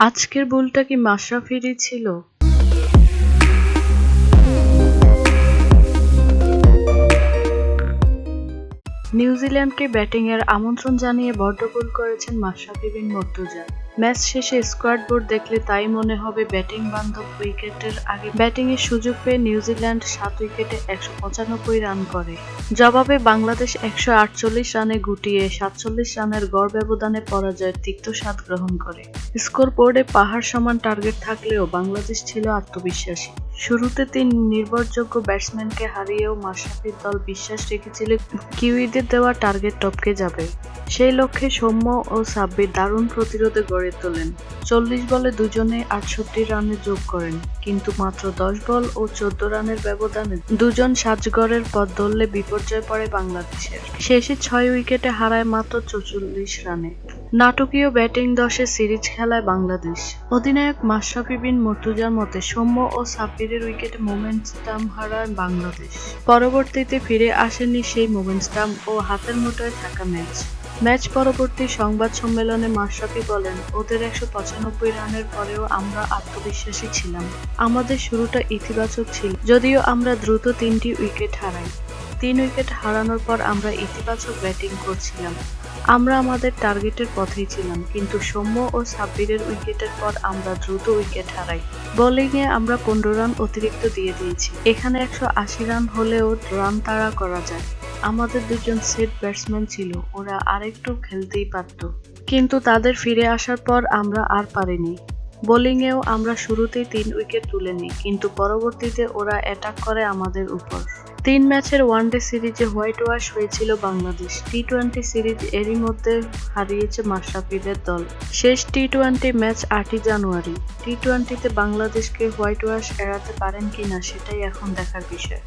আজকের ভুলটা কি মাশরাফিরই ছিল? নিউজিল্যান্ডকে ব্যাটিংয়ের আমন্ত্রণ জানিয়ে বড্ড ভুল করেছেন মাশরাফি বিন মর্তুজা। ম্যাচ শেষে স্কোয়াড বোর্ড দেখলে তাই মনে হবে ব্যাটিং বান্ধব উইকেটের আগে। ব্যাটিংয়ের সুযোগ পেয়ে নিউজিল্যান্ড সাত উইকেটে একশো পঁচানব্বই রান করে। জবাবে বাংলাদেশ একশো আটচল্লিশ রানে গুটিয়ে সাতচল্লিশ রানের গড় ব্যবধানে পরাজয়ের তিক্ত স্বাদ গ্রহণ করে। স্কোর বোর্ডে পাহাড় সমান টার্গেট থাকলেও বাংলাদেশ ছিল আত্মবিশ্বাসী। শুরুতে তিন নির্ভরযোগ্য ব্যাটসম্যানকে হারিয়েও মাশরাফির দল বিশ্বাস রেখেছিল, কিউইদের দেওয়া টার্গেট টপকে যাবে। সেই লক্ষ্যে সৌম্য ও সাব্বির দারুণ প্রতিরোধে গড়ে তোলেন। চল্লিশ বলে দুজনে আটষট্টি রানে যোগ করেন, কিন্তু মাত্র দশ বল ও চোদ্দ রানের ব্যবধানে দুজন সাজগড়ের পথ ধরলে বিপর্যয় পড়ে বাংলাদেশের। শেষে ছয় উইকেটে হারায় মাত্র চৌচল্লিশ রানে। নাটকীয় ব্যাটিং দশে সিরিজ খেলায় বাংলাদেশ। অধিনায়ক মাশরাফি বিন মর্তুজার মতে সৌম্য ও সাব্বিরের উইকেটে মোমেন্টাম হারায় বাংলাদেশ। পরবর্তীতে ফিরে আসেনি সেই মোমেন্টাম ও হাতের মুঠোয় থাকা ম্যাচ। ম্যাচ পরবর্তী সংবাদ সম্মেলনে মাশরাফি বলেন, ওদের একশো পঁচানব্বই রানের পরেও আমরা আত্মবিশ্বাসী ছিলাম। আমাদের শুরুটা ইতিবাচক ছিল, যদিও আমরা দ্রুত তিনটি উইকেট হারাই। তিন উইকেট হারানোর পর আমরা ইতিবাচক ব্যাটিং করছিলাম। আমরা আমাদের টার্গেটের পথেই ছিলাম, কিন্তু সৌম্য ও সাব্বিরের উইকেটের পর আমরা দ্রুত উইকেট হারাই। বোলিংয়ে আমরা পনেরো রান অতিরিক্ত দিয়ে দিয়েছি। এখানে একশো আশি রান হলেও রান তাড়া করা যায়। আমাদের দুজন সেট ব্যাটসম্যান ছিল, ওরা আরেকটু খেলতেই পারত। কিন্তু তাদের ফিরে আসার পর আমরা আর পারিনি। বোলিংয়েও আমরা শুরুতেই তিন উইকেট তুলে নিই, কিন্তু পরবর্তীতে ওরা অ্যাটাক করে আমাদের উপর। তিন ম্যাচের ওয়ানডে সিরিজে হোয়াইট ওয়াশ হয়েছিল বাংলাদেশ। টি টোয়েন্টি সিরিজ এরই মধ্যে হারিয়েছে মাশরাফিদের দল। শেষ টি টোয়েন্টি ম্যাচ আটই জানুয়ারি। টি টোয়েন্টিতে বাংলাদেশকে হোয়াইট ওয়াশ এড়াতে পারেন কিনা সেটাই এখন দেখার বিষয়।